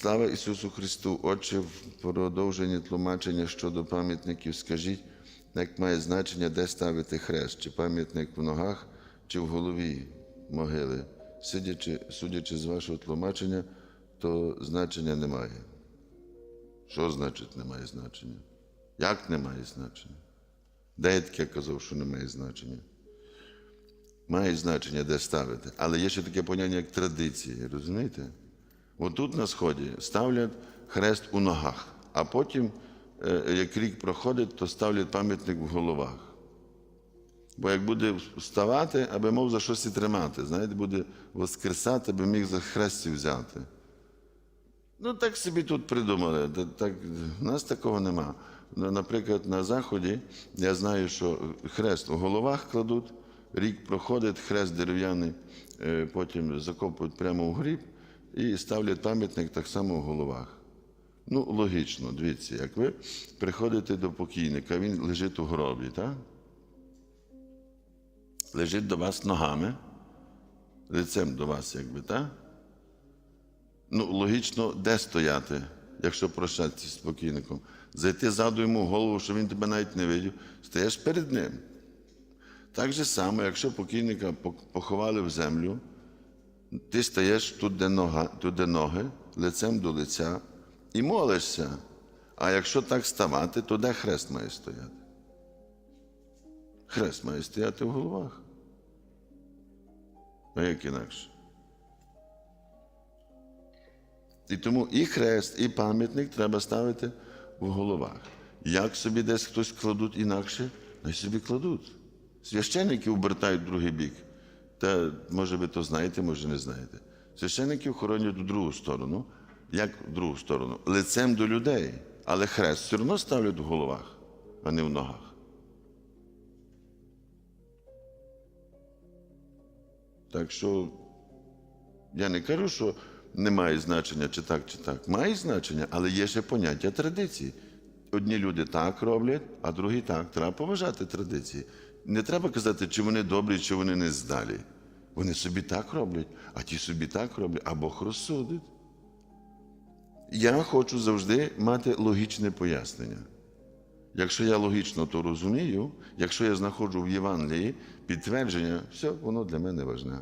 Слава Ісусу Христу! Отче, в продовженні тлумачення щодо пам'ятників, скажіть, як має значення, де ставити хрест, чи пам'ятник в ногах, чи в голові могили. Судячи, судячи з вашого тлумачення, то значення немає. Що значить немає значення? Як немає значення? Де я таке казав, що немає значення? Має значення, де ставити. Але є ще таке поняття, як традиції, розумієте? Отут на сході ставлять хрест у ногах, а потім, е, як рік проходить, то ставлять пам'ятник в головах. Бо як буде вставати, аби мов за щось і тримати, знаєте, буде воскресати, аби міг за хресті взяти. Ну, так собі тут придумали. Так, у нас такого нема. Ну, Наприклад, на Заході я знаю, що хрест у головах кладуть, рік проходить, хрест дерев'яний, е, потім закопують прямо в гріб і ставлять пам'ятник так само в головах. Ну, логічно, дивіться, як ви приходите до покійника, він лежить у гробі, так? Лежить до вас ногами, лицем до вас, якби, так? Ну, логічно, де стояти, якщо прощатися з покійником? Зайти ззаду йому в голову, що він тебе навіть не видів, стаєш перед ним. Так же само, якщо покійника поховали в землю, ти стаєш тут, де, нога, тут, де ноги, лицем до лиця і молишся. А якщо так ставати, то де хрест має стояти? Хрест має стояти в головах. А як інакше? І тому і хрест, і пам'ятник треба ставити в головах. Як собі десь хтось кладуть інакше, най собі кладуть. Священники обертають другий бік. Та, може ви то знаєте, може не знаєте. Священників хоронять в другу сторону. Як в другу сторону? Лицем до людей. Але хрест все одно ставлять в головах, а не в ногах. Так що я не кажу, що немає значення, чи так, чи так. Має значення, але є ще поняття традиції. Одні люди так роблять, а другі так. Треба поважати традиції. Не треба казати, чи вони добрі, чи вони не здалі. Вони собі так роблять, а ті собі так роблять, а Бог розсудить. Я хочу завжди мати логічне пояснення. Якщо я логічно то розумію, якщо я знаходжу в Євангелії підтвердження, все, воно для мене важне.